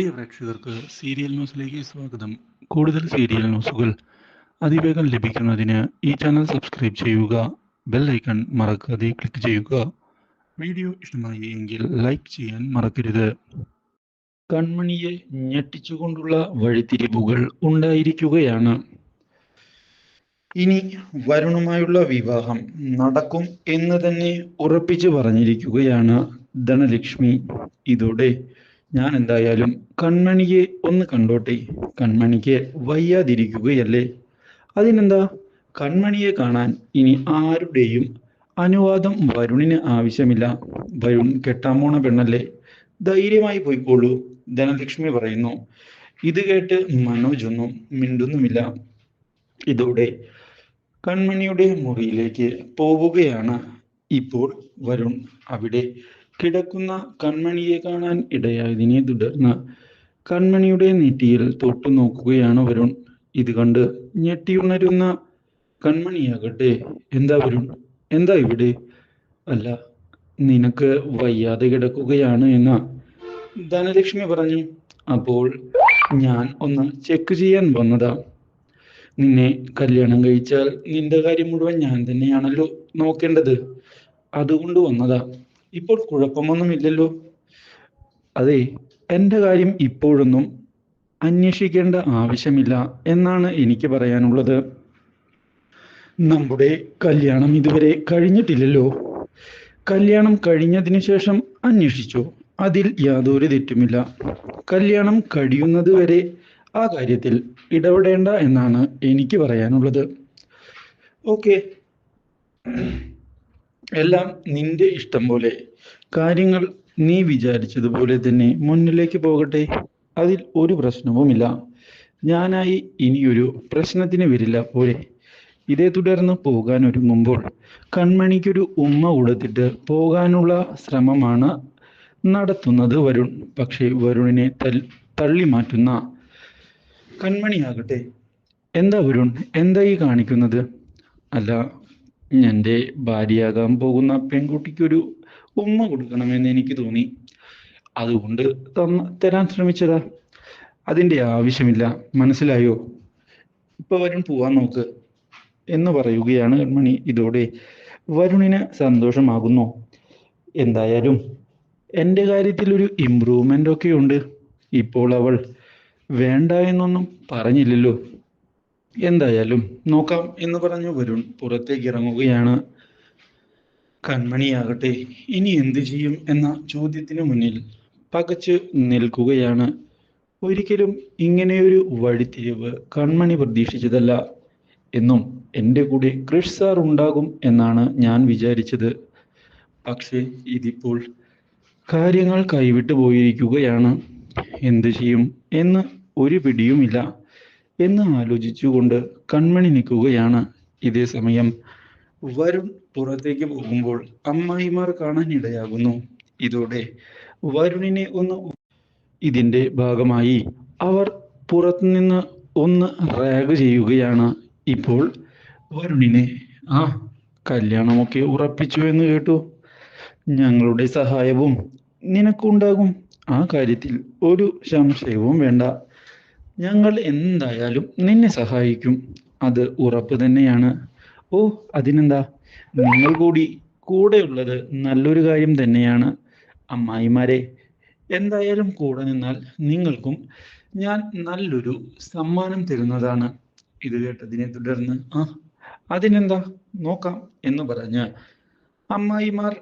പ്രിയ പ്രേക്ഷകർക്ക് സീരിയൽ ന്യൂസിലേക്ക് സ്വാഗതം. കൂടുതൽ സീരിയൽ ന്യൂസുകൾ അതിവേഗം ലഭിക്കുന്നതിന് ഈ ചാനൽ സബ്സ്ക്രൈബ് ചെയ്യുക ബെൽ ഐക്കൺ മറക്കാതെ ക്ലിക്ക് ചെയ്യുക. വീഡിയോ ഇഷ്ടമായി എങ്കിൽ ലൈക്ക് ചെയ്യാൻ മറക്കരുത്. കൺമണിയെ ഞെട്ടിച്ചുകൊണ്ടുള്ള വഴിത്തിരിവുകൾ ഉണ്ടായിരിക്കുകയാണ്. ഇനി വരുണുമായുള്ള വിവാഹം നടക്കും എന്ന് തന്നെ ഉറപ്പിച്ചു പറഞ്ഞിരിക്കുകയാണ് ധനലക്ഷ്മി. ഇതോടെ ഞാൻ എന്തായാലും കൺമണിയെ ഒന്ന് കണ്ടോട്ടെ. കൺമണിക്ക് വയ്യാതിരിക്കുകയല്ലേ? അതിനെന്താ? കൺമണിയെ കാണാൻ ഇനി ആരുടെയും അനുവാദം വരുണിന് ആവശ്യമില്ല. വരുൺ കെട്ടാമോണ പെണ്ണല്ലേ? ധൈര്യമായി പോയിക്കോളൂ ധനലക്ഷ്മി പറയുന്നു. ഇത് കേട്ട് മനോജ് ഒന്നും മിണ്ടുന്നുമില്ല. ഇതോടെ കൺമണിയുടെ മുറിയിലേക്ക് പോവുകയാണ് ഇപ്പോൾ വരുൺ. അവിടെ കിടക്കുന്ന കൺമണിയെ കാണാൻ ഇടയായതിനെ തുടർന്ന് കൺമണിയുടെ നെറ്റിയിൽ തൊട്ടു നോക്കുകയാണ് വരുൺ. ഇത് കണ്ട് ഞെട്ടിയുണരുന്ന കൺമണിയാകട്ടെ. എന്താ വരുൺ? എന്താ ഇവിടെ? അല്ല നിനക്ക് വയ്യാതെ കിടക്കുകയാണ് എന്ന് ധനലക്ഷ്മി പറഞ്ഞു. അപ്പോൾ ഞാൻ ഒന്ന് ചെക്ക് ചെയ്യാൻ വന്നതാ. നിന്നെ കല്യാണം കഴിച്ചാൽ നിന്റെ കാര്യം മുഴുവൻ ഞാൻ തന്നെയാണല്ലോ നോക്കേണ്ടത്. അതുകൊണ്ട് വന്നതാ. ഇപ്പോൾ കുഴപ്പമൊന്നുമില്ലല്ലോ. അതെ എന്റെ കാര്യം ഇപ്പോഴൊന്നും അന്വേഷിക്കേണ്ട ആവശ്യമില്ല എന്നാണ് എനിക്ക് പറയാനുള്ളത്. നമ്മുടെ കല്യാണം ഇതുവരെ കഴിഞ്ഞിട്ടില്ലല്ലോ. കല്യാണം കഴിഞ്ഞതിന് ശേഷം അന്വേഷിച്ചു. അതിൽ യാതൊരു തെറ്റുമില്ല. കല്യാണം കഴിയുന്നത് വരെ ആ കാര്യത്തിൽ ഇടപെടേണ്ട എന്നാണ് എനിക്ക് പറയാനുള്ളത്. ഓക്കെ. എല്ലാം നിന്റെ ഇഷ്ടം പോലെ. കാര്യങ്ങൾ നീ വിചാരിച്ചതുപോലെ തന്നെ മുന്നിലേക്ക് പോകട്ടെ. അതിൽ ഒരു പ്രശ്നവുമില്ല. ഞാനായി ഇനിയൊരു പ്രശ്നത്തിന് വരില്ല പോലെ ഇതേ തുടർന്ന് പോകാൻ ഒരുങ്ങുമ്പോൾ കൺമണിക്കൊരു ഉമ്മ കൊടുത്തിട്ട് പോകാനുള്ള ശ്രമമാണ് നടത്തുന്നത് വരുൺ. പക്ഷേ വരുണിനെ തള്ളി മാറ്റുന്ന കൺമണിയാകട്ടെ. എന്താ വരുൺ? എന്താ ഈ കാണിക്കുന്നത്? അല്ല എന്റെ ഭാര്യയാകാൻ പോകുന്ന പെൺകുട്ടിക്കൊരു ഉമ്മ കൊടുക്കണമെന്ന് എനിക്ക് തോന്നി. അതുകൊണ്ട് തന്ന തരാൻ ശ്രമിച്ചതാ. അതിന്റെ ആവശ്യമില്ല. മനസ്സിലായോ? ഇപ്പൊ വരുൺ പോവാൻ നോക്ക് എന്ന് പറയുകയാണ് കൺമണി ഇതോടെ വരുണിന് സന്തോഷമാകുന്നു. എന്തായാലും എന്റെ കാര്യത്തിൽ ഒരു ഇമ്പ്രൂവ്മെന്റ് ഒക്കെ ഉണ്ട് ഇപ്പോൾ അവൾ വേണ്ട എന്നൊന്നും പറഞ്ഞില്ലല്ലോ. എന്തായാലും നോക്കാം എന്ന് പറഞ്ഞു വരുൺ പുറത്തേക്ക് ഇറങ്ങുകയാണ്. കൺമണിയാകട്ടെ ഇനി എന്തു ചെയ്യും എന്ന ചോദ്യത്തിന് മുന്നിൽ പകച്ച് നിൽക്കുകയാണ്. ഒരിക്കലും ഇങ്ങനെയൊരു വഴിത്തിരിവ് കൺമണി പ്രതീക്ഷിച്ചതല്ല. എന്നും എന്റെ കൂടെ ക്രിഷ് സാർ ഉണ്ടാകും എന്നാണ് ഞാൻ വിചാരിച്ചത്. പക്ഷേ ഇതിപ്പോൾ കാര്യങ്ങൾ കൈവിട്ടു പോയിരിക്കുകയാണ്. എന്തു ചെയ്യും എന്ന് ഒരു പിടിയുമില്ല. എന്ന് ആലോചിച്ചുകൊണ്ട് കൺമണി നിൽക്കുകയാണ് ഇതേ സമയം. വരുൺ പുറത്തേക്ക് പോകുമ്പോൾ അമ്മായിമാർ കാണാൻ ഇടയാകുന്നു ഇതോടെ വരുണിനെ ഒന്ന് ഇതിന്റെ ഭാഗമായി അവർ പുറത്തുനിന്ന് ഒന്ന് റാഗ് ചെയ്യുകയാണ്. ഇപ്പോൾ വരുണിനെ ആ കല്യാണമൊക്കെ ഉറപ്പിച്ചു എന്ന് കേട്ടു. ഞങ്ങളുടെ സഹായവും നിനക്കുണ്ടാകും. ആ കാര്യത്തിൽ ഒരു സംശയവും വേണ്ട. ഞങ്ങൾ എന്തായാലും നിന്നെ സഹായിക്കും. അത് ഉറപ്പ് തന്നെയാണ്. ഓ അതിനെന്താ? നിങ്ങൾ കൂടി കൂടെയുള്ളത് നല്ലൊരു കാര്യം തന്നെയാണ്. അമ്മായിമാരെ എന്തായാലും കൂടെ നിന്നാൽ നിങ്ങൾക്കും ഞാൻ നല്ലൊരു സമ്മാനം തരുന്നതാണ്. ഇത് കേട്ടതിനെ തുടർന്ന് ആ അതിനെന്താ? നോക്കാം എന്ന് പറഞ്ഞ് അമ്മായിമാർ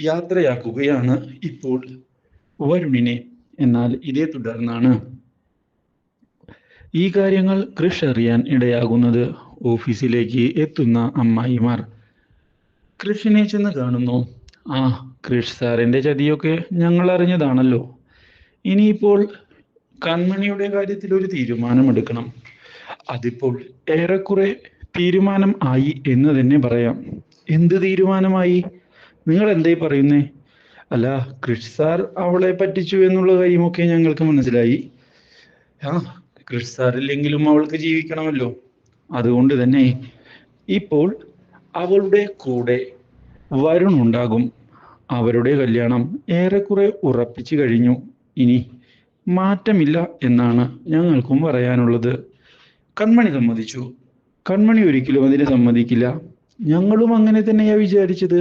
യാത്രയാക്കുകയാണ് ഇപ്പോൾ വരുണിനെ എന്നാൽ ഇതേ തുടർന്നാണ്. ഈ കാര്യങ്ങൾ ക്രിഷ് അറിയാൻ ഇടയാകുന്നത് ഓഫീസിലേക്ക് എത്തുന്ന അമ്മായിമാർ. കൃഷിനെ ചെന്ന് കാണുന്നു. ആ ക്രിഷ് സാറിന്റെ ചതിയൊക്കെ ഞങ്ങൾ അറിഞ്ഞതാണല്ലോ. ഇനിയിപ്പോൾ കൺമണിയുടെ കാര്യത്തിൽ ഒരു തീരുമാനമെടുക്കണം. അതിപ്പോൾ ഏറെക്കുറെ തീരുമാനം ആയി എന്ന് തന്നെ പറയാം. എന്ത് തീരുമാനമായി? നിങ്ങൾ എന്തേ പറയുന്നേ? അല്ല കൃഷ് സാർ അവളെ പറ്റിച്ചു എന്നുള്ള കാര്യമൊക്കെ ഞങ്ങൾക്ക് മനസ്സിലായി. ആ കൃഷ് സാർ ഇല്ലെങ്കിലും അവൾക്ക് ജീവിക്കണമല്ലോ. അതുകൊണ്ട് തന്നെ ഇപ്പോൾ അവളുടെ കൂടെ വരുൺ ഉണ്ടാകും അവരുടെ കല്യാണം ഏറെക്കുറെ ഉറപ്പിച്ചു കഴിഞ്ഞു. ഇനി മാറ്റമില്ല എന്നാണ് ഞങ്ങൾക്കും പറയാനുള്ളത്. കൺമണി സമ്മതിച്ചു. കൺമണി ഒരിക്കലും അതിന് സമ്മതിക്കില്ല. ഞങ്ങളും അങ്ങനെ തന്നെയാ വിചാരിച്ചത്.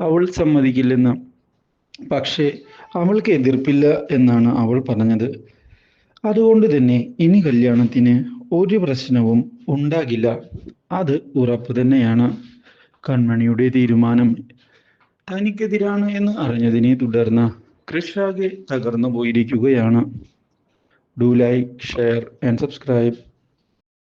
അവൾ സമ്മതിക്കില്ലെന്ന്. പക്ഷേ അവൾക്ക് എതിർപ്പില്ല എന്നാണ് അവൾ പറഞ്ഞത്. അതുകൊണ്ട് തന്നെ ഇനി കല്യാണത്തിന് ഒരു പ്രശ്നവും ഉണ്ടാകില്ല. അത് ഉറപ്പ് തന്നെയാണ്. കൺമണിയുടെ തീരുമാനം തനിക്കെതിരാണ് എന്ന് അറിഞ്ഞതിനെ തുടർന്ന് കൃഷാകെ തകർന്നു പോയിരിക്കുകയാണ് do like share and subscribe.